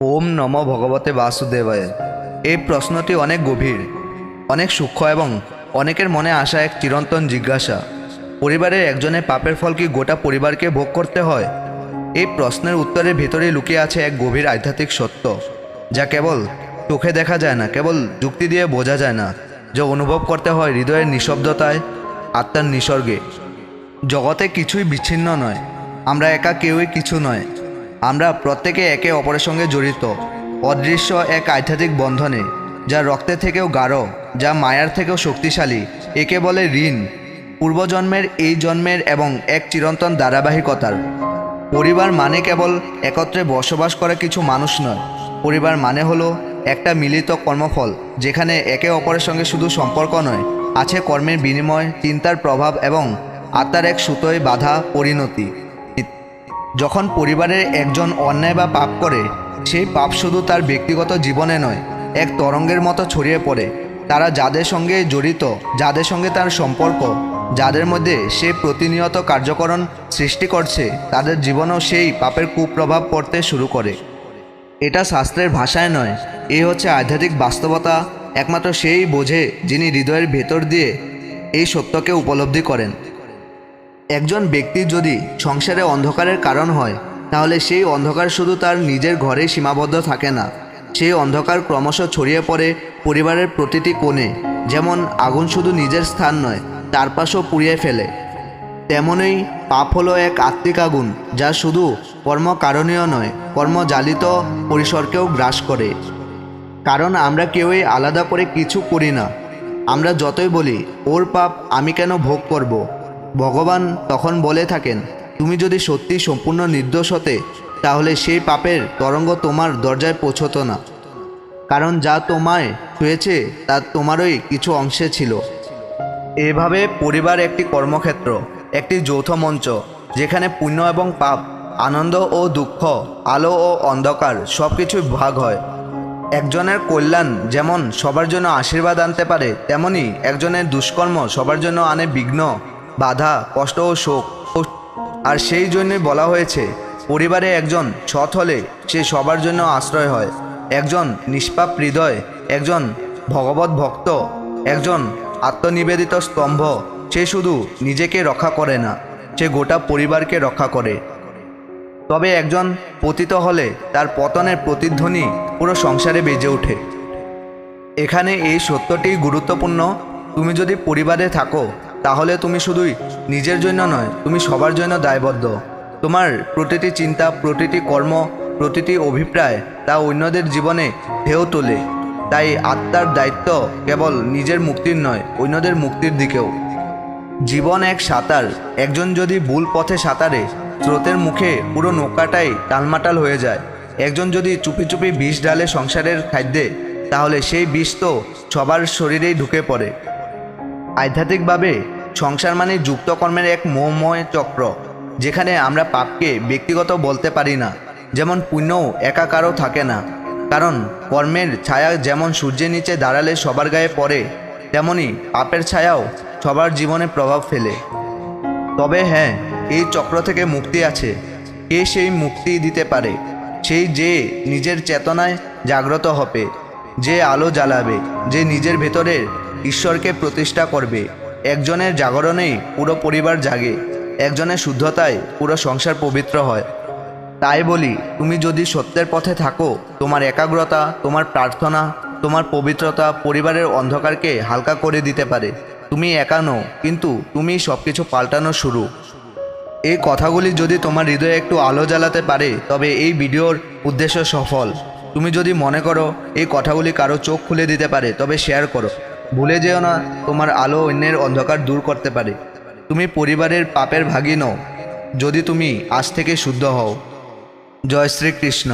ওম নম ভগবতে বাসুদেবায়। এই প্রশ্নটি অনেক গভীর, অনেক সূক্ষ্ম এবং অনেকের মনে আসা এক চিরন্তন জিজ্ঞাসা, পরিবারের একজনের পাপের ফল কি গোটা পরিবারকে ভোগ করতে হয়? এই প্রশ্নের উত্তরের ভেতরে লুকিয়ে আছে এক গভীর আধ্যাত্মিক সত্য, যা কেবল চোখে দেখা যায় না, কেবল যুক্তি দিয়ে বোঝা যায় না, যা অনুভব করতে হয় হৃদয়ের নিঃশব্দতায়, আত্মার নিসর্গে। জগতে কিছুই বিচ্ছিন্ন নয়, আমরা একা কেউই কিছু নয় আমরা প্রত্যেকে একে অপরের সঙ্গে জড়িত, অদৃশ্য এক আধ্যাত্মিক বন্ধনে, যা রক্তের থেকেও গাঢ়, যা মায়ার থেকেও শক্তিশালী, একে বলে ঋণ। পূর্বজন্মের এই জন্মের এবং এক চিরন্তন ধারাবাহিকতার। পরিবার মানে কেবল একত্রে বসবাস করা কিছু মানুষ নয়। পরিবার মানে হলো একটা মিলিত কর্মফল, যেখানে একে অপরের সঙ্গে শুধু সম্পর্ক নয়, আছে কর্মের বিনিময়, চিন্তার প্রভাব এবং আত্মার এক সুতোয় বাধা পরিণতি। যখন পরিবারের একজন অন্যায় বা পাপ করে, সেই পাপ শুধু তার ব্যক্তিগত জীবনে নয়, এক তরঙ্গের মতো ছড়িয়ে পড়ে। তারা যাদের সঙ্গে জড়িত, যাদের সঙ্গে তার সম্পর্ক, যাদের মধ্যে সে প্রতিনিয়ত কার্যকরণ সৃষ্টি করছে, তাদের জীবনেও সেই পাপের কুপ্রভাব পড়তে শুরু করে। এটা শাস্ত্রের ভাষায় নয় এই হচ্ছে আধ্যাত্মিক বাস্তবতা, একমাত্র সেই বোঝে যিনি হৃদয়ের ভেতর দিয়ে এই সত্যকে উপলব্ধি করেন। একজন ব্যক্তি যদি সংসারে অন্ধকারের কারণ হয়, তাহলে সেই অন্ধকার শুধু তার নিজের ঘরেই সীমাবদ্ধ থাকে না। সেই অন্ধকার ক্রমশ ছড়িয়ে পড়ে পরিবারের প্রতিটি কোণে। যেমন আগুন শুধু নিজের স্থান নয়, তার পাশেও পুড়িয়ে ফেলে। তেমনই পাপ হলো এক আত্মিক আগুন, যা শুধু কর্মকারণীয় নয়, কর্মজালিত পরিসরকেও গ্রাস করে। কারণ আমরা কেউই আলাদা করে কিছু করি না। আমরা যতই বলি, ওর পাপ আমি কেন ভোগ করব। ভগবান তখন বলে থাকেন, তুমি যদি সত্যি সম্পূর্ণ নির্দোষ হতে, তাহলে সেই পাপের তরঙ্গ তোমার দরজায় পৌঁছতো না। কারণ যা তোমায় ছুঁয়েছে, তা তোমারই কিছু অংশে ছিল। এভাবে পরিবার একটি কর্মক্ষেত্র, একটি যৌথ মঞ্চ, যেখানে পুণ্য এবং পাপ, আনন্দ ও দুঃখ, আলো ও অন্ধকার সব কিছুই ভাগ হয়। একজনের কল্যাণ যেমন সবার জন্য আশীর্বাদ আনতে পারে, তেমনি একজনের দুষ্কর্ম সবার জন্য আনে বিঘ্ন বাধা, কষ্ট ও শোক। আর সেই জন্যই বলা হয়েছে, পরিবারে একজন সৎ হলে সে সবার জন্য আশ্রয় হয়। একজন নিষ্পাপ হৃদয়, একজন ভগবত ভক্ত, একজন আত্মনিবেদিত স্তম্ভ, সে শুধু নিজেকে রক্ষা করে না, সে গোটা পরিবারকে রক্ষা করে। তবে একজন পতিত হলে তার পতনের প্রতিধ্বনি পুরো সংসারে বেজে ওঠে। এখানে এই সত্যটি গুরুত্বপূর্ণ। তুমি যদি পরিবারে থাকো তাহলে তুমি শুধুই নিজের জন্য নয়, তুমি সবার জন্য দায়বদ্ধ। তোমার প্রতিটি চিন্তা, প্রতিটি কর্ম, প্রতিটি অভিপ্রায় তা অন্যদের জীবনে ঢেউ তোলে। তাই আত্মার দায়িত্ব কেবল নিজের মুক্তির নয়, অন্যদের মুক্তির দিকেও। জীবন এক সাঁতার, একজন যদি ভুল পথে সাঁতারে, স্রোতের মুখে পুরো নৌকাটাই টালমাটাল হয়ে যায়। একজন যদি চুপি চুপি বিষ ঢালে সংসারের খাদ্যে, তাহলে সেই বিষ তো সবার শরীরেই ঢুকে পড়ে। আধ্যাত্মিকভাবে সংসার মানে যুক্ত কর্মের এক মোহময় চক্র, যেখানে আমরা পাপকে ব্যক্তিগত বলতে পারি না। যেমন পুণ্যও একাকারও থাকে না। কারণ কর্মের ছায়া যেমন সূর্যের নিচে দাঁড়ালে সবার গায়ে পড়ে, তেমনি পাপের ছায়াও সবার জীবনে প্রভাব ফেলে। তবে হ্যাঁ এই চক্র থেকে মুক্তি আছে। কে সেই মুক্তি দিতে পারে? সেই যে নিজের চেতনায় জাগ্রত হবে, যে আলো জ্বালাবে, যে নিজের ভেতরের ঈশ্বরকে প্রতিষ্ঠা করবে। একজনের জাগরণেই পুরো পরিবার জাগে, একজনের শুদ্ধতায় পুরো সংসার পবিত্র হয়। তাই বলি, তুমি যদি সত্যের পথে থাকো, তোমার একাগ্রতা, তোমার প্রার্থনা, তোমার পবিত্রতা পরিবারের অন্ধকারকে হালকা করে দিতে পারে। তুমি একা নও, কিন্তু তুমি সব কিছু পাল্টানো শুরু। এই কথাগুলি যদি তোমার হৃদয়ে একটু আলো জ্বালাতে পারে, তবে এই ভিডিওর উদ্দেশ্য সফল। তুমি যদি মনে করো, এই কথাগুলি কারও চোখ খুলে দিতে পারে, তবে শেয়ার করো। ভুলে যেও না, তোমার আলো অন্যের অন্ধকার দূর করতে পারে। তুমি পরিবারের পাপের ভাগী নও যদি তুমি আজ থেকে শুদ্ধ হও। জয় শ্রীকৃষ্ণ।